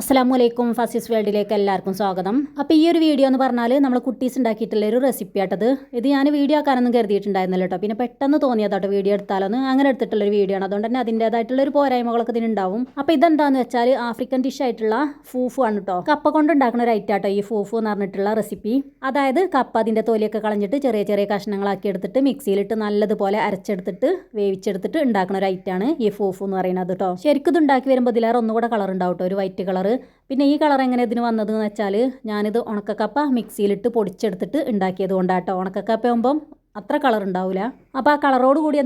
അസ്സാം വലൈക്കും ഫസീസ് വേൾഡിലേക്ക് എല്ലാവർക്കും സ്വാഗതം. അപ്പോൾ ഈ ഒരു വീഡിയോ എന്ന് പറഞ്ഞാൽ നമ്മൾ കുട്ടീസ് ഉണ്ടാക്കിയിട്ടുള്ള ഒരു റെസിപ്പി ആട്ടത്. ഇത് ഞാൻ വീഡിയോ ആക്കാനൊന്നും കരുതിയിട്ടുണ്ടായിരുന്നില്ല കേട്ടോ പിന്നെ പെട്ടെന്ന് തോന്നിയതാട്ടോ വീഡിയോ എടുത്താലോന്ന് അങ്ങനെ എടുത്തിട്ടുള്ള ഒരു വീഡിയോ ആണ്. അതുകൊണ്ട് തന്നെ അതിന്റേതായിട്ടുള്ള ഒരു പോരായ്മകളൊക്കെ ഇതിനുണ്ടാവും. അപ്പോൾ ഇതെന്താണെന്ന് വെച്ചാൽ ആഫ്രിക്കൻ ഡിഷ് ആയിട്ടുള്ള ഫൂഫു ആണ് കേട്ടോ കപ്പ കൊണ്ട് ഉണ്ടാക്കുന്ന ഒരു ഐറ്റം ആട്ടോ ഈ ഫൂഫു എന്ന് പറഞ്ഞിട്ടുള്ള റെസിപ്പി അതായത് കപ്പ അതിന്റെ തോലിയൊക്കെ കളഞ്ഞിട്ട് ചെറിയ ചെറിയ കഷ്ണങ്ങളാക്കി എടുത്തിട്ട് മിക്സിയിലിട്ട് നല്ലതുപോലെ അരച്ചെടുത്തിട്ട് വേവിച്ചെടുത്തിട്ട് ഉണ്ടാക്കുന്ന ഒരു ഐറ്റാണ് ഈ ഫൂഫു എന്ന് പറയുന്നത് കേട്ടോ ശരിക്കും ഇത് ഉണ്ടാക്കി വരുമ്പോൾ ഇതിലേറെ ഒന്നുകൂടെ കളർ ഉണ്ടാവും കേട്ടോ ഒരു വൈറ്റ് കളർ പിന്നെ ഈ കളർ എങ്ങനെ ഇതിന് വന്നതെന്ന് വെച്ചാൽ ഞാനിത് ഉണക്കക്കപ്പ മിക്സിയിലിട്ട് പൊടിച്ചെടുത്തിട്ട് ഉണ്ടാക്കിയത് കൊണ്ടാട്ടോ ഉണക്കക്കപ്പ ആകുമ്പം അത്ര കളർ ഉണ്ടാവില്ല അപ്പോൾ ആ കളറോട് കൂടി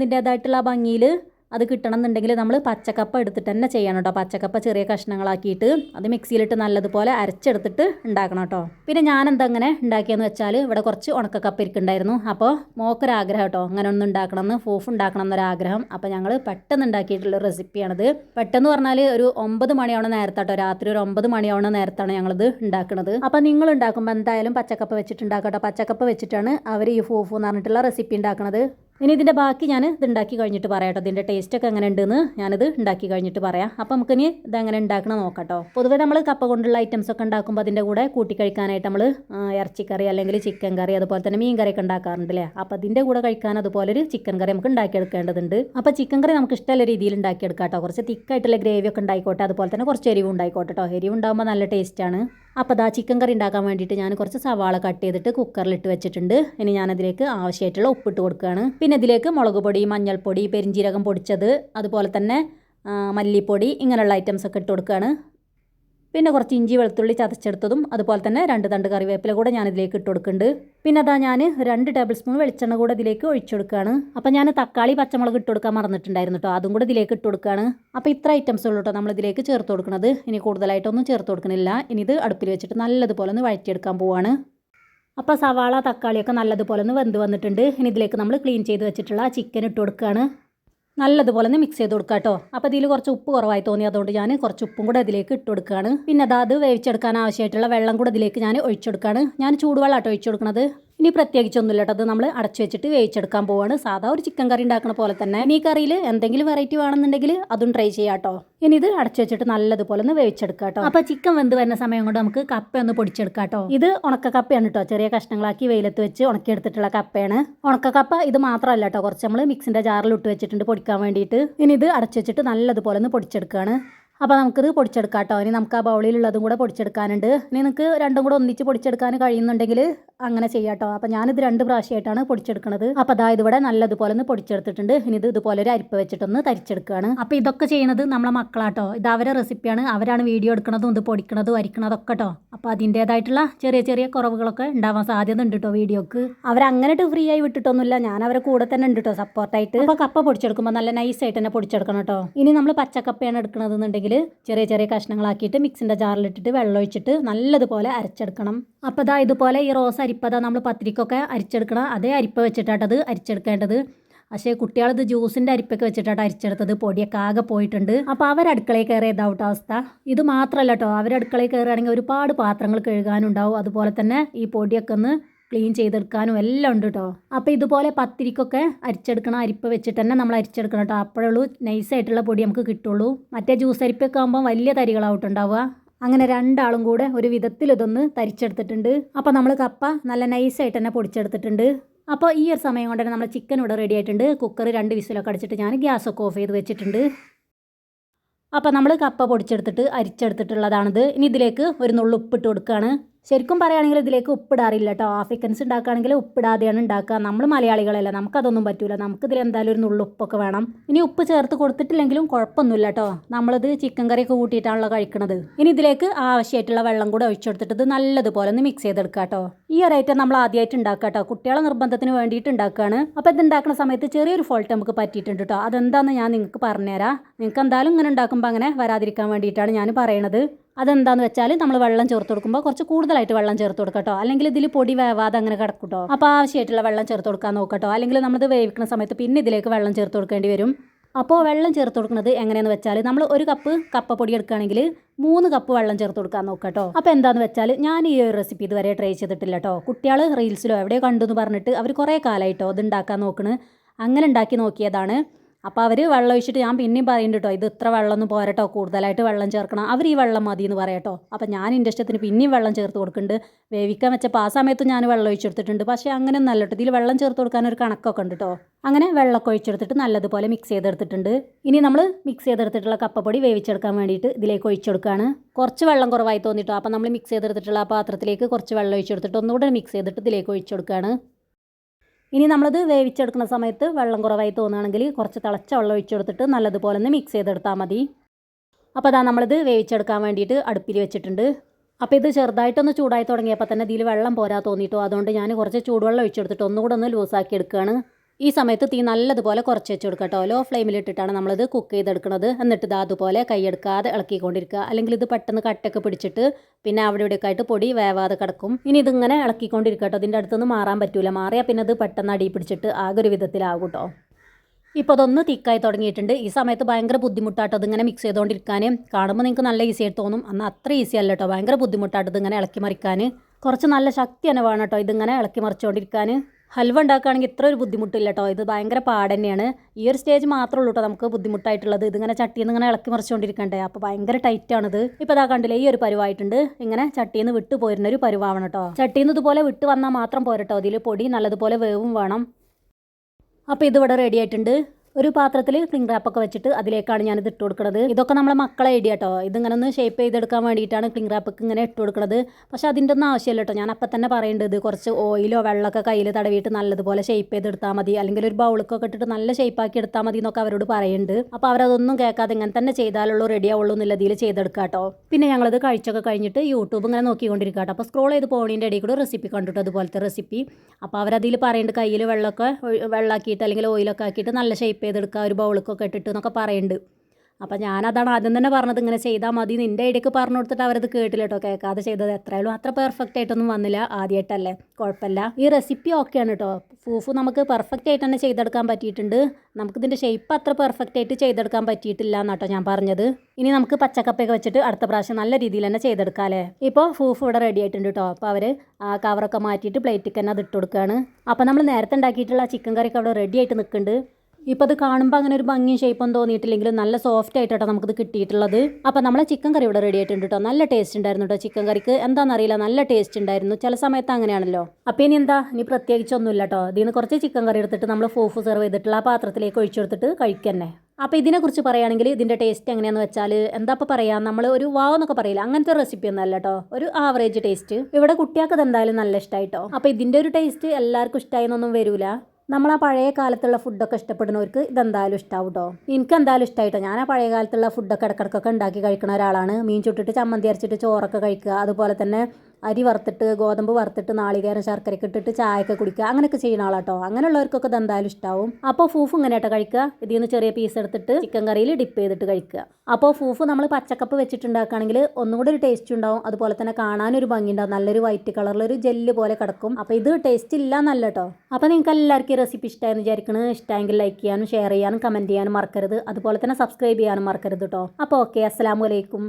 ആ ഭംഗിയിൽ അത് കിട്ടണം എന്നുണ്ടെങ്കിൽ നമ്മൾ പച്ചക്കപ്പ എടുത്തിട്ട് തന്നെ ചെയ്യണം കേട്ടോ. പച്ചക്കപ്പ ചെറിയ കഷ്ണങ്ങളാക്കിയിട്ട് അത് മിക്സിയിലിട്ട് നല്ലതുപോലെ അരച്ചെടുത്തിട്ട് ഉണ്ടാക്കണം കേട്ടോ. പിന്നെ ഞാൻ എന്താ അങ്ങനെ ഉണ്ടാക്കിയെന്ന് വെച്ചാൽ ഇവിടെ കുറച്ച് ഉണക്കക്കപ്പ ഇരിക്കുന്നുണ്ടായിരുന്നു. അപ്പോൾ മോക്കൊരാഗ്രഹം കേട്ടോ. അങ്ങനെ ഒന്ന് ഉണ്ടാക്കണം എന്ന് ഫൂഫ് ഉണ്ടാക്കണം എന്നൊരാഗ്രഹം. അപ്പോൾ ഞങ്ങൾ പെട്ടെന്ന് ഉണ്ടാക്കിയിട്ടുള്ള റെസിപ്പിയാണിത്. പെട്ടെന്ന് പറഞ്ഞാൽ ഒരു ഒമ്പത് മണിയാവണ കേട്ടോ. രാത്രി ഒരു ഒമ്പത് മണിയാവണ നേരത്താണ് ഞങ്ങളിത് ഉണ്ടാക്കുന്നത് അപ്പോൾ നിങ്ങൾ ഉണ്ടാക്കുമ്പോൾ എന്തായാലും പച്ചക്കപ്പ വെച്ചിട്ട് ഉണ്ടാക്കാം കേട്ടോ. പച്ചക്കപ്പ വെച്ചിട്ടാണ് അവർ ഈ ഫൂഫ് എന്ന് പറഞ്ഞിട്ടുള്ള റെസിപ്പി ഉണ്ടാക്കുന്നത് ഇനി ഇതിന്റെ ബാക്കി ഞാൻ ഇത് ഉണ്ടാക്കി കഴിഞ്ഞിട്ട് പറയാം കേട്ടോ. ഇതിന്റെ ടേസ്റ്റൊക്കെ എങ്ങനെ ഉണ്ടെന്ന് ഞാനിത് ഉണ്ടാക്കി കഴിഞ്ഞിട്ട് പറയാം. അപ്പോൾ നമുക്കിനി ഇതെങ്ങനെ ഉണ്ടാക്കണം നോക്കാട്ടോ പൊതുവെ നമ്മൾ കപ്പ കൊണ്ടുള്ള ഐറ്റംസ് ഒക്കെ ഉണ്ടാക്കുമ്പോൾ അതിന്റെ കൂടെ കൂട്ടി കഴിക്കാനായിട്ട് നമ്മൾ ഇറച്ചിക്കറി അല്ലെങ്കിൽ ചിക്കൻ കറി അതുപോലെ തന്നെ മീൻ കറി കറിയൊക്കെ ഉണ്ടാക്കാറുണ്ടല്ലേ അപ്പോൾ അതിന്റെ കൂടെ കഴിക്കാൻ അതുപോലെ ഒരു ചിക്കൻ കറി നമുക്ക് ഉണ്ടാക്കിയെടുക്കേണ്ടതുണ്ട്. അപ്പോൾ ചിക്കൻ കറി നമുക്ക് ഇഷ്ടമുള്ള രീതിയിൽ ഉണ്ടാക്കിയെടുക്കാം കേട്ടോ. കുറച്ച് തിക്കായിട്ടുള്ള ഗ്രേവി ഒക്കെ ഉണ്ടായിക്കോട്ടെ അതുപോലെ തന്നെ കുറച്ച് എരിവ് ഉണ്ടായിക്കോട്ടെ കേട്ടോ. എരിവ് ഉണ്ടാകുമ്പോൾ നല്ല ടേസ്റ്റാണ് അപ്പോൾ അതാ ചിക്കൻ കറി ഉണ്ടാക്കാൻ വേണ്ടിയിട്ട് ഞാൻ കുറച്ച് സവാള കട്ട് ചെയ്തിട്ട് കുക്കറിലിട്ട് വെച്ചിട്ടുണ്ട്. ഇനി ഞാനതിലേക്ക് ആവശ്യമായിട്ടുള്ള ഉപ്പിട്ട് കൊടുക്കുകയാണ്. പിന്നെ ഇതിലേക്ക് മുളക് പൊടി മഞ്ഞൾപ്പൊടി പെരിഞ്ചീരകം പൊടിച്ചത് അതുപോലെ തന്നെ മല്ലിപ്പൊടി ഇങ്ങനെയുള്ള ഐറ്റംസ് ഒക്കെ ഇട്ട് കൊടുക്കുകയാണ്. പിന്നെ കുറച്ച് ഇഞ്ചി വെളുത്തുള്ളി ചതച്ചെടുത്തതും അതുപോലെ തന്നെ രണ്ട് തണ്ട് കറിവേപ്പില കൂടെ ഞാൻ ഇതിലേക്ക് ഇട്ട് കൊടുക്കുന്നുണ്ട്. പിന്നെ അതാ ഞാൻ രണ്ട് ടേബിൾ സ്പൂൺ വെളിച്ചെണ്ണ കൂടെ ഇതിലേക്ക് ഒഴിച്ചു കൊടുക്കുകയാണ്. അപ്പോൾ ഞാൻ തക്കാളി പച്ചമുളക് ഇട്ട് കൊടുക്കാൻ മറന്നിട്ടുണ്ടായിരുന്നു കേട്ടോ അതും കൂടെ ഇതിലേക്ക് ഇട്ട് കൊടുക്കുകയാണ്. അപ്പോൾ ഇത്ര ഐറ്റംസ് ഉള്ളൂ കേട്ടോ നമ്മൾ ഇതിലേക്ക് ചേർത്ത് കൊടുക്കുന്നത്. ഇനി കൂടുതലായിട്ടൊന്നും ചേർത്ത് കൊടുക്കണില്ല. ഇനി ഇത് അടുപ്പിൽ വെച്ചിട്ട് നല്ലതുപോലെ ഒന്ന് വഴറ്റിയെടുക്കാൻ പോവാണ്. അപ്പോൾ സവാള തക്കാളിയൊക്കെ നല്ലതുപോലെ ഒന്ന് വെന്ത് വന്നിട്ടുണ്ട്. ഇനി ഇതിലേക്ക് നമ്മൾ ക്ലീൻ ചെയ്ത് വെച്ചിട്ടുള്ള ചിക്കൻ ഇട്ട് കൊടുക്കുകയാണ്. നല്ലതുപോലെ ഒന്ന് മിക്സ് ചെയ്ത് കൊടുക്കുക കേട്ടോ അപ്പോൾ ഇതിൽ കുറച്ച് ഉപ്പ് കുറവായി തോന്നി അതുകൊണ്ട് ഞാൻ കുറച്ച് ഉപ്പും കൂടെ ഇതിലേക്ക് ഇട്ട് കൊടുക്കുകയാണ് പിന്നെ അതാത് വേവിച്ചെടുക്കാൻ ആവശ്യമായിട്ടുള്ള വെള്ളം കൂടെ ഇതിലേക്ക് ഞാൻ ഒഴിച്ചെടുക്കുകയാണ് ഞാൻ ചൂടുവെള്ളം ആട്ടോ ഒഴിച്ചു കൊടുക്കുന്നത് ഇനി പ്രത്യേകിച്ചൊന്നുമില്ല കേട്ടോ അത് നമ്മൾ അടച്ചു വെച്ചിട്ട് വേവിച്ചെടുക്കാൻ പോവാണ്. സാധാ ഒരു ചിക്കൻ കറി ഉണ്ടാക്കുന്ന പോലെ തന്നെ. ഇനി കറിയിൽ എന്തെങ്കിലും വെറൈറ്റി വേണമെന്നുണ്ടെങ്കിൽ അതും ട്രൈ ചെയ്യാം കേട്ടോ ഇനി ഇത് അടച്ചു വെച്ചിട്ട് നല്ലതുപോലെ ഒന്ന് വേവിച്ചെടുക്കാം കേട്ടോ അപ്പോൾ ചിക്കൻ വെന്ത് വരുന്ന സമയം കൊണ്ട് നമുക്ക് കപ്പ ഒന്ന് പൊടിച്ചെടുക്കാം കേട്ടോ ഇത് ഉണക്ക കപ്പയാണ് കേട്ടോ ചെറിയ കഷ്ണങ്ങളാക്കി വെയിലത്ത് വെച്ച് ഉണക്കിയെടുത്തിട്ടുള്ള കപ്പയാണ്. ഉണക്ക കപ്പ ഇത് മാത്രമല്ല കേട്ടോ കുറച്ച് നമ്മൾ മിക്സിന്റെ ജാറിൽ ഇട്ട് വെച്ചിട്ടുണ്ട് പൊടിക്കാൻ വേണ്ടിയിട്ട്. ഇനി ഇത് അടച്ചു വെച്ചിട്ട് നല്ലതുപോലെ ഒന്ന് പൊടിച്ചെടുക്കുകയാണ് അപ്പോൾ നമുക്കിത് പൊടിച്ചെടുക്കാം കേട്ടോ ഇനി നമുക്ക് ആ ബൗളിലുള്ളതും കൂടെ പൊടിച്ചെടുക്കാനുണ്ട്. ഇനി നിങ്ങൾക്ക് രണ്ടും കൂടെ ഒന്നിച്ച് പൊടിച്ചെടുക്കാൻ കഴിയുന്നുണ്ടെങ്കിൽ അങ്ങനെ ചെയ്യാട്ടോ. അപ്പോൾ ഞാനിത് രണ്ട് പ്രാവശ്യമായിട്ടാണ് പൊടിച്ചെടുക്കുന്നത് അപ്പോൾ അതാ ഇതിവിടെ നല്ലതുപോലെ ഒന്ന് പൊടിച്ചെടുത്തിട്ടുണ്ട്. ഇനി ഇത് ഇതുപോലെ ഒരു അരിപ്പ് വെച്ചിട്ടൊന്ന് തരിച്ചെടുക്കുകയാണ് അപ്പോൾ ഇതൊക്കെ ചെയ്യുന്നത് നമ്മളെ മക്കളാട്ടോ. ഇത് അവരെ റെസിപ്പിയാണ്. അവരാണ് വീഡിയോ എടുക്കുന്നതും ഇത് പൊടിക്കണതും അരിക്കണതൊക്കെ കേട്ടോ അപ്പോൾ അതിന്റേതായിട്ടുള്ള ചെറിയ ചെറിയ കുറവുകളൊക്കെ ഉണ്ടാവാൻ സാധ്യത ഉണ്ട് കേട്ടോ വീഡിയോക്ക്. അവരങ്ങനെട്ട് ഫ്രീ ആയി വിട്ടിട്ടൊന്നുമില്ല. ഞാൻ അവരെ കൂടെ തന്നെ ഉണ്ട് കേട്ടോ സപ്പോർട്ടായിട്ട്. അപ്പോൾ കപ്പ പൊടിച്ചെടുക്കുമ്പോൾ നല്ല നൈസായിട്ട് തന്നെ പൊടിച്ചെടുക്കണം കേട്ടോ ഇനി നമ്മൾ പച്ചക്കപ്പയാണ് എടുക്കണതെന്നുണ്ടെങ്കിൽ ചെറിയ ചെറിയ കഷ്ണങ്ങളാക്കിയിട്ട് മിക്സിന്റെ ജാറിലിട്ടിട്ട് വെള്ളം ഒഴിച്ചിട്ട് നല്ലതുപോലെ അരച്ചെടുക്കണം. അപ്പോൾ ഇതാ ഇതുപോലെ ഈ റോസ് അരിപ്പത നമ്മൾ പത്തിരിക്കൊക്കെ അരിച്ചെടുക്കണം അതേ അരിപ്പ വെച്ചിട്ടാട്ടത് അരിച്ചെടുക്കേണ്ടത്. പക്ഷേ കുട്ടികളത് ജ്യൂസിന്റെ അരിപ്പൊക്കെ വെച്ചിട്ടാണ് അരിച്ചെടുത്തത്. പൊടിയൊക്കെ ആകെ പോയിട്ടുണ്ട്. അപ്പോൾ അവരടുക്കളയിൽ കയറി കയറിയതാവട്ടെ അവസ്ഥ. ഇത് മാത്രമല്ല കേട്ടോ അവരടുക്കളയിൽ കയറുകയാണെങ്കിൽ ഒരുപാട് പാത്രങ്ങൾ കഴുകാനുണ്ടാവും. അതുപോലെ തന്നെ ഈ പൊടിയൊക്കെ ഒന്ന് ക്ലീൻ ചെയ്തെടുക്കാനും എല്ലാം ഉണ്ട് കേട്ടോ അപ്പോൾ ഇതുപോലെ പത്തിരിക്കൊക്കെ അരിച്ചെടുക്കണം അരിപ്പ് വെച്ചിട്ട് തന്നെ നമ്മൾ അരിച്ചെടുക്കണം കേട്ടോ അപ്പോഴേ ഉള്ളൂ. നൈസായിട്ടുള്ള പൊടി നമുക്ക് കിട്ടുള്ളൂ. മറ്റേ ജ്യൂസ് അരിപ്പൊക്കെ ആകുമ്പോൾ വലിയ തരികളാവട്ടുണ്ടാവുക അങ്ങനെ രണ്ടാളും കൂടെ ഒരു വിധത്തിൽ ഇതൊന്ന് തരിച്ചെടുത്തിട്ടുണ്ട്. അപ്പോൾ നമ്മൾ കപ്പ നല്ല നൈസായിട്ട് തന്നെ പൊടിച്ചെടുത്തിട്ടുണ്ട്. അപ്പോൾ ഈ ഒരു സമയം കൊണ്ട് തന്നെ നമ്മൾ ചിക്കൻ ഇവിടെ റെഡി ആയിട്ടുണ്ട്. കുക്കർ രണ്ട് വിസിലൊക്കെ അടിച്ചിട്ട് ഞാൻ ഗ്യാസൊക്കെ ഓഫ് ചെയ്ത് വെച്ചിട്ടുണ്ട്. അപ്പോൾ നമ്മൾ കപ്പ പൊടിച്ചെടുത്തിട്ട് അരിച്ചെടുത്തിട്ടുള്ളതാണിത്. ഇനി ഇതിലേക്ക് ഒരു നുള്ളുപ്പിട്ട് കൊടുക്കുകയാണ് ശരിക്കും പറയുകയാണെങ്കിൽ ഇതിലേക്ക് ഉപ്പിടാറില്ല കേട്ടോ ആഫ്രിക്കൻസ് ഉണ്ടാക്കുകയാണെങ്കിൽ ഉപ്പിടാതെയാണ് ഉണ്ടാക്കുക. നമ്മൾ മലയാളികളല്ല നമുക്കതൊന്നും പറ്റൂല. നമുക്കിതിൽ എന്തായാലും ഒരു നുള്ളു ഉപ്പൊക്കെ വേണം. ഇനി ഉപ്പ് ചേർത്ത് കൊടുത്തിട്ടില്ലെങ്കിലും കുഴപ്പമൊന്നുമില്ല കേട്ടോ നമ്മളിത് ചിക്കൻ കറിയൊക്കെ കൂട്ടിയിട്ടാണല്ലോ കഴിക്കുന്നത് ഇനി ഇതിലേക്ക് ആവശ്യമായിട്ടുള്ള വെള്ളം കൂടെ ഒഴിച്ചെടുത്തിട്ട് ഇത് നല്ലതുപോലെ ഒന്ന് മിക്സ് ചെയ്തെടുക്കുക കേട്ടോ ഈ ഒരു ഐറ്റം നമ്മൾ ആദ്യമായിട്ട് ഉണ്ടാക്കുക കേട്ടോ കുട്ടികളെ നിർബന്ധത്തിന് വേണ്ടിയിട്ട് ഉണ്ടാക്കുകയാണ്. അപ്പോൾ ഇത് ഉണ്ടാക്കുന്ന സമയത്ത് ചെറിയൊരു ഫോൾട്ട് നമുക്ക് പറ്റിയിട്ടുണ്ട് കേട്ടോ അതെന്താണെന്ന് ഞാൻ നിങ്ങൾക്ക് പറഞ്ഞുതരാം. നിങ്ങൾക്ക് എന്തായാലും ഇങ്ങനെ ഉണ്ടാക്കുമ്പോൾ അങ്ങനെ വരാതിരിക്കാൻ വേണ്ടിയിട്ടാണ് ഞാൻ പറയണത്. അതെന്താന്ന് വെച്ചാൽ നമ്മൾ വെള്ളം ചേർത്ത് കൊടുക്കുമ്പോൾ കുറച്ച് കൂടുതലായിട്ട് വെള്ളം ചേർത്ത് കൊടുക്കുക കേട്ടോ. അല്ലെങ്കിൽ ഇതിൽ പൊടി വേവാതെ അങ്ങനെ കിടക്കും കേട്ടോ അപ്പോൾ ആവശ്യമായിട്ടുള്ള വെള്ളം ചേർത്ത് കൊടുക്കാൻ നോക്കട്ടോ. അല്ലെങ്കിൽ നമ്മളിത് വേവിക്കുന്ന സമയത്ത് പിന്നെ ഇതിലേക്ക് വെള്ളം ചേർത്ത് കൊടുക്കേണ്ടി വരും. അപ്പോൾ വെള്ളം ചേർത്ത് കൊടുക്കുന്നത് എങ്ങനെയെന്ന് വെച്ചാൽ നമ്മൾ ഒരു കപ്പ് കപ്പപ്പൊടി എടുക്കുകയാണെങ്കിൽ മൂന്ന് കപ്പ് വെള്ളം ചേർത്ത് കൊടുക്കാൻ നോക്കട്ടോ. അപ്പോൾ എന്താണെന്ന് വെച്ചാൽ ഞാൻ ഈ ഒരു റെസിപ്പി ഇതുവരെ ട്രൈ ചെയ്തിട്ടില്ല കേട്ടോ. കുട്ടികൾ റീൽസിലോ എവിടെയോ കണ്ടു എന്ന് പറഞ്ഞിട്ട് അവർ കുറേ കാലമായിട്ടോ ഇത് ഉണ്ടാക്കാൻ നോക്കണ്. അങ്ങനെ ഉണ്ടാക്കി നോക്കിയതാണ്. അപ്പോൾ അവർ വെള്ളം ഒഴിച്ചിട്ട് ഞാൻ പിന്നെയും പറയുന്നുണ്ട് കേട്ടോ ഇത് ഇത്ര വെള്ളമൊന്നും പോരട്ടോ കൂടുതലായിട്ട് വെള്ളം ചേർക്കണം. അവർ ഈ വെള്ളം മതി എന്ന് പറയട്ടോ. അപ്പോൾ ഞാൻ എന്റെ ഇഷ്ടത്തിന് പിന്നെയും വെള്ളം ചേർത്ത് കൊടുക്കുന്നുണ്ട് വേവിക്കാൻ വെച്ചപ്പോൾ ആ സമയത്ത് ഞാൻ വെള്ളം ഒഴിച്ചെടുത്തിട്ടുണ്ട്. പക്ഷേ അങ്ങനെ നല്ല കേട്ടോ ഇതിൽ വെള്ളം ചേർത്ത് കൊടുക്കാൻ ഒരു കണക്കൊക്കെ ഉണ്ട് കേട്ടോ അങ്ങനെ വെള്ളമൊക്കെ ഒഴിച്ചെടുത്തിട്ട് നല്ലതുപോലെ മിക്സ് ചെയ്തെടുത്തിട്ടുണ്ട്. ഇനി നമ്മൾ മിക്സ് ചെയ്തെടുത്തിട്ടുള്ള കപ്പപ്പൊടി വേവിച്ചെടുക്കാൻ വേണ്ടിയിട്ട് ഇതിലേക്ക് ഒഴിച്ചെടുക്കുകയാണ് കുറച്ച് വെള്ളം കുറവായി തോന്നിട്ടോ അപ്പോൾ നമ്മൾ മിക്സ് ചെയ്തെടുത്തിട്ടുള്ള ആ പാത്രത്തിലേക്ക് കുറച്ച് വെള്ളം ഒഴിച്ചെടുത്തിട്ട് ഒന്നുകൂടെ മിക്സ് ചെയ്തിട്ട് ഇതിലേക്ക് ഒഴിച്ചെടുക്കുകയാണ് ഇനി നമ്മളത് വേവിച്ചെടുക്കുന്ന സമയത്ത് വെള്ളം കുറവായി തോന്നുകയാണെങ്കിൽ കുറച്ച് തിളച്ച വെള്ളം ഒഴിച്ചെടുത്തിട്ട് നല്ലതുപോലെ ഒന്ന് മിക്സ് ചെയ്തെടുത്താൽ മതി. അപ്പോൾ അതാ നമ്മളിത് വേവിച്ചെടുക്കാൻ വേണ്ടിയിട്ട് അടുപ്പിൽ വെച്ചിട്ടുണ്ട്. അപ്പോൾ ഇത് ചെറുതായിട്ടൊന്ന് ചൂടായി തുടങ്ങിയപ്പോൾ തന്നെ ഇതിൽ വെള്ളം പോരാ തോന്നിയിട്ടോ. അതുകൊണ്ട് ഞാൻ കുറച്ച് ചൂടുവെള്ളം ഒഴിച്ചെടുത്തിട്ട് ഒന്നുകൂടെ ഒന്ന് ലൂസാക്കി എടുക്കുകയാണ്. ഈ സമയത്ത് തീ നല്ലതുപോലെ കുറച്ച് വെച്ച് കൊടുക്കുക കേട്ടോ. ലോ ഫ്ലെയിമിലിട്ടിട്ടാണ് നമ്മളിത് കുക്ക് ചെയ്തെടുക്കുന്നത്. എന്നിട്ട് ഇത് അതുപോലെ കൈയെടുക്കാതെ ഇളക്കിക്കൊണ്ടിരിക്കുക. അല്ലെങ്കിൽ ഇത് പെട്ടെന്ന് കട്ടൊക്കെ പിടിച്ചിട്ട് പിന്നെ അവിടെ ഇവിടെയൊക്കെ ആയിട്ട് പൊടി വേവാതെ കിടക്കും. ഇനി ഇതിങ്ങനെ ഇളക്കിക്കൊണ്ടിരിക്കുക കേട്ടോ. ഇതിന്റെ അടുത്തൊന്നും മാറാൻ പറ്റൂല. മാറിയാൽ പിന്നെ ഇത് പെട്ടെന്ന് അടി പിടിച്ചിട്ട് ആകെ ഒരു വിധത്തിലാകും കേട്ടോ. ഇപ്പോൾ അതൊന്ന് തിക്കായി തുടങ്ങിയിട്ടുണ്ട്. ഈ സമയത്ത് ഭയങ്കര ബുദ്ധിമുട്ടാട്ടോ ഇതിങ്ങനെ മിക്സ് ചെയ്തുകൊണ്ടിരിക്കാൻ. കാണുമ്പോൾ നിങ്ങൾക്ക് നല്ല ഈസി ആയിട്ട് തോന്നും. എന്നാൽ അത്ര ഈസി അല്ല കേട്ടോ. ഭയങ്കര ബുദ്ധിമുട്ടായിട്ട് ഇതിങ്ങനെ ഇളക്കി മറിക്കാൻ. കുറച്ച് നല്ല ശക്തി തന്നെ വേണം കേട്ടോ ഇതിങ്ങനെ ഇളക്കി മറിച്ചുകൊണ്ടിരിക്കാൻ. ഹൽവ ഉണ്ടാക്കുകയാണെങ്കിൽ ഇത്ര ഒരു ബുദ്ധിമുട്ടില്ല കേട്ടോ ഇത് ഭയങ്കര പാട് തന്നെയാണ്. ഈ ഒരു സ്റ്റേജ് മാത്രമേ ഉള്ളൂ കേട്ടോ നമുക്ക് ബുദ്ധിമുട്ടായിട്ടുള്ളത്. ഇതിങ്ങനെ ചട്ടിയിൽ നിന്ന് ഇങ്ങനെ ഇളക്കി മറിച്ചുകൊണ്ടിരിക്കണ്ടേ. അപ്പോൾ ഭയങ്കര ടൈറ്റാണിത് ഇപ്പോൾ ഇതാ കണ്ടില്ലേ ഈ ഒരു പരുവായിട്ടുണ്ട്. ഇങ്ങനെ ചട്ടിയിൽ നിന്ന് വിട്ട് പോരുന്ന ഒരു പരുവാവണം കേട്ടോ ചട്ടിയിൽ നിന്ന് ഇതുപോലെ വിട്ട് വന്നാൽ മാത്രം പോരട്ടോ അതിൽ പൊടി നല്ലതുപോലെ വേവും വേണം. അപ്പോൾ ഇതിവിടെ റെഡി ആയിട്ടുണ്ട്. ഒരു പാത്രത്തിൽ ക്ലിംഗ് റാപ്പൊക്കെ വെച്ചിട്ട് അതിലേക്കാണ് ഞാൻ ഇത് ഇട്ട് കൊടുക്കുന്നത് ഇതൊക്കെ നമ്മളെ മക്കളെ ഐഡിയ കേട്ടോ ഇതിങ്ങനെ ഒന്ന് ഷേപ്പ് ചെയ്തെടുക്കാൻ വേണ്ടിയിട്ടാണ് ക്ലിംഗ് റാപ്പൊക്കെ ഇങ്ങനെ ഇട്ട് കൊടുക്കുന്നത് പക്ഷേ അതിന്റെ ഒന്നും ആവശ്യമില്ല കേട്ടോ ഞാൻ അപ്പം തന്നെ പറയേണ്ടത് കുറച്ച് ഓയിലോ വെള്ളമൊക്കെ കയ്യിൽ തടവിയിട്ട് നല്ലതുപോലെ ഷേപ്പ് ചെയ്തെടുത്താൽ മതി. അല്ലെങ്കിൽ ഒരു ബൗളൊക്കെ ഇട്ടിട്ട് നല്ല ഷേപ്പാക്കി എടുത്താൽ മതി എന്നൊക്കെ അവരോട് പറയുന്നുണ്ട് അപ്പോൾ അവരതൊന്നും കേൾക്കാതെ ഇങ്ങനെ തന്നെ ചെയ്താലുള്ളൂ റെഡി ആവുള്ളൂ എന്നുള്ള രീതിയിൽ ചെയ്തെടുക്കാം കേട്ടോ പിന്നെ ഞങ്ങളത് കഴിച്ചൊക്കെ കഴിഞ്ഞിട്ട് യൂട്യൂബ് ഇങ്ങനെ നോക്കിക്കൊണ്ടിരിക്കുക കേട്ടോ അപ്പോൾ സ്ക്രോൾ ചെയ്ത് പോണീന്റെ ഇടയിൽ കൂടെ റെസിപ്പി കണ്ടിട്ട് അതുപോലത്തെ റെസിപ്പി അപ്പോൾ അവരതിൽ പറയുന്നുണ്ട് കയ്യിൽ വെള്ളമൊക്കെ വെള്ളമാക്കിയിട്ട് അല്ലെങ്കിൽ ഓയിലൊക്കെ ആക്കിയിട്ട് നല്ല ഷേപ്പ് ചെയ്തെടുക്കുക ഒരു ബൗളിക്കൊക്കെ ഇട്ടിട്ട് എന്നൊക്കെ പറയുന്നുണ്ട് അപ്പം ഞാനതാണ് ആദ്യം തന്നെ പറഞ്ഞത് ഇങ്ങനെ ചെയ്താൽ മതി നിന്റെ ഐഡിയക്ക് പറഞ്ഞു കൊടുത്തിട്ട് അവരത് കേട്ടില്ല കേട്ടോ. കേൾക്കാതെ ചെയ്തത് എത്രയായാലും അത്ര പെർഫെക്റ്റ് ആയിട്ടൊന്നും വന്നില്ല ആദ്യമായിട്ടല്ലേ കുഴപ്പമില്ല. ഈ റെസിപ്പി ഓക്കെയാണ് കേട്ടോ. ഫൂഫു നമുക്ക് പെർഫെക്റ്റ് ആയിട്ട് തന്നെ ചെയ്തെടുക്കാൻ പറ്റിയിട്ടുണ്ട്. നമുക്കിതിന്റെ ഷേപ്പ് അത്ര പെർഫെക്റ്റ് ആയിട്ട് ചെയ്തെടുക്കാൻ പറ്റിയിട്ടില്ല എന്നാട്ടോ ഞാൻ പറഞ്ഞത്. ഇനി നമുക്ക് പച്ചക്കപ്പയൊക്കെ വെച്ചിട്ട് അടുത്ത പ്രാവശ്യം നല്ല രീതിയിൽ തന്നെ ചെയ്തെടുക്കാമല്ലേ ഇപ്പോൾ ഫൂഫ് ഇവിടെ റെഡി ആയിട്ടുണ്ട് കേട്ടോ. അപ്പോൾ അവർ കവറൊക്കെ മാറ്റിയിട്ട് പ്ലേറ്റിൽ തന്നെ അത് ഇട്ട് കൊടുക്കുകയാണ് അപ്പോൾ നമ്മൾ നേരത്തെ ഉണ്ടാക്കിയിട്ടുള്ള ചിക്കൻ കറിയൊക്കെ അവിടെ റെഡി ആയിട്ട് നിൽക്കുന്നുണ്ട്. ഇപ്പോൾ അത് കാണുമ്പോൾ അങ്ങനെ ഒരു ഭംഗിയും ഷേപ്പൊന്നും തോന്നിയിട്ടില്ലെങ്കിലും നല്ല സോഫ്റ്റ് ആയിട്ടോ നമുക്കിത് കിട്ടിയിട്ടുള്ളത്. അപ്പോൾ നമ്മളെ ചിക്കൻ കറി ഇവിടെ റെഡി ആയിട്ടുണ്ട് നല്ല ടേസ്റ്റ് ഉണ്ടായിരുന്നു കേട്ടോ ചിക്കൻ കറിക്ക് എന്താണെന്നറിയില്ല നല്ല ടേസ്റ്റ് ഉണ്ടായിരുന്നു. ചില സമയത്ത് അങ്ങനെയാണല്ലോ. അപ്പോൾ ഇനി എന്താ? ഇനി പ്രത്യേകിച്ചൊന്നുമില്ല കേട്ടോ ഇതിൽ നിന്ന് കുറച്ച് ചിക്കൻ കറി എടുത്തിട്ട് നമ്മൾ ഫോഫ് സെർവ് ചെയ്തിട്ടുള്ള ആ പാത്രത്തിലേക്ക് ഒഴിച്ചെടുത്തിട്ട് കഴിക്കന്നെ. അപ്പോൾ ഇതിനെക്കുറിച്ച് പറയുകയാണെങ്കിൽ ഇതിന്റെ ടേസ്റ്റ് എങ്ങനെയാണെന്ന് വെച്ചാൽ എന്താ ഇപ്പോൾ നമ്മൾ ഒരു വാവ് എന്നൊക്കെ പറയില്ല? അങ്ങനത്തെ റെസിപ്പി ഒന്നും അല്ല കേട്ടോ ഒരു ആവറേജ് ടേസ്റ്റ് ഇവിടെ കുട്ടികൾക്ക് ഇത് എന്തായാലും നല്ല ഇഷ്ടമായിട്ടോ അപ്പോൾ ഇതിന്റെ ഒരു ടേസ്റ്റ് എല്ലാവർക്കും ഇഷ്ടമായി എന്നൊന്നും വരില്ല നമ്മൾ ആ പഴയ കാലത്തുള്ള ഫുഡൊക്കെ ഇഷ്ടപ്പെടുന്നവർക്ക് ഇതെന്തായാലും ഇഷ്ടാവും കേട്ടോ എനിക്ക് എന്തായാലും ഇഷ്ടമായിട്ടോ ഞാൻ ആ പഴയ കാലത്തുള്ള ഫുഡൊക്കെ ഇടക്കിടക്കൊക്കെ ഉണ്ടാക്കി കഴിക്കുന്ന ഒരാളാണ്. മീൻ ചുട്ടിട്ട് ചമ്മന്തി അരച്ചിട്ട് ചോറൊക്കെ കഴിക്കുക. അതുപോലെ തന്നെ അരി വറുത്തിട്ട് ഗോതമ്പ് വറുത്തിട്ട് നാളികേരം ശർക്കരയ്ക്ക് ഇട്ടിട്ട് ചായയൊക്കെ കുടിക്കുക. അങ്ങനെയൊക്കെ ചെയ്യുന്ന ആളാട്ടോ. അങ്ങനെയുള്ളവർക്കൊക്കെ എന്തായാലും ഇഷ്ടാവും. അപ്പോൾ ഫൂഫ് ഇങ്ങനെ കഴിക്കുക. ഇതിൽ നിന്ന് ചെറിയ പീസ് എടുത്തിട്ട് ചിക്കൻ കറിയിൽ ഡിപ്പ് ചെയ്തിട്ട് കഴിക്കുക. അപ്പോൾ ഫൂഫ് നമ്മൾ പച്ചക്കപ്പ് വെച്ചിട്ടുണ്ടാക്കുകയാണെങ്കിൽ ഒന്നുകൂടി ഒരു ടേസ്റ്റ് ഉണ്ടാവും. അതുപോലെ തന്നെ കാണാനൊരു ഭംഗി ഉണ്ടാവും. നല്ലൊരു വൈറ്റ് കളറിലൊരു ജെല്ല് പോലെ കിടക്കും. അപ്പോൾ ഇത് ടേസ്റ്റ് ഇല്ല എന്നല്ല കേട്ടോ അപ്പോൾ നിങ്ങൾക്ക് എല്ലാവർക്കും ഈ റെസിപ്പി ഇഷ്ടമായെന്ന് വിചാരിക്കണ്. ഇഷ്ടമെങ്കിൽ ലൈക്ക് ചെയ്യാനും ഷെയർ ചെയ്യാനും കമന്റ് ചെയ്യാനും മറക്കരുത്. അതുപോലെ തന്നെ സബ്സ്ക്രൈബ് ചെയ്യാനും മറക്കരുത് കേട്ടോ അപ്പോൾ ഓക്കെ അസ്സാം വലൈക്കും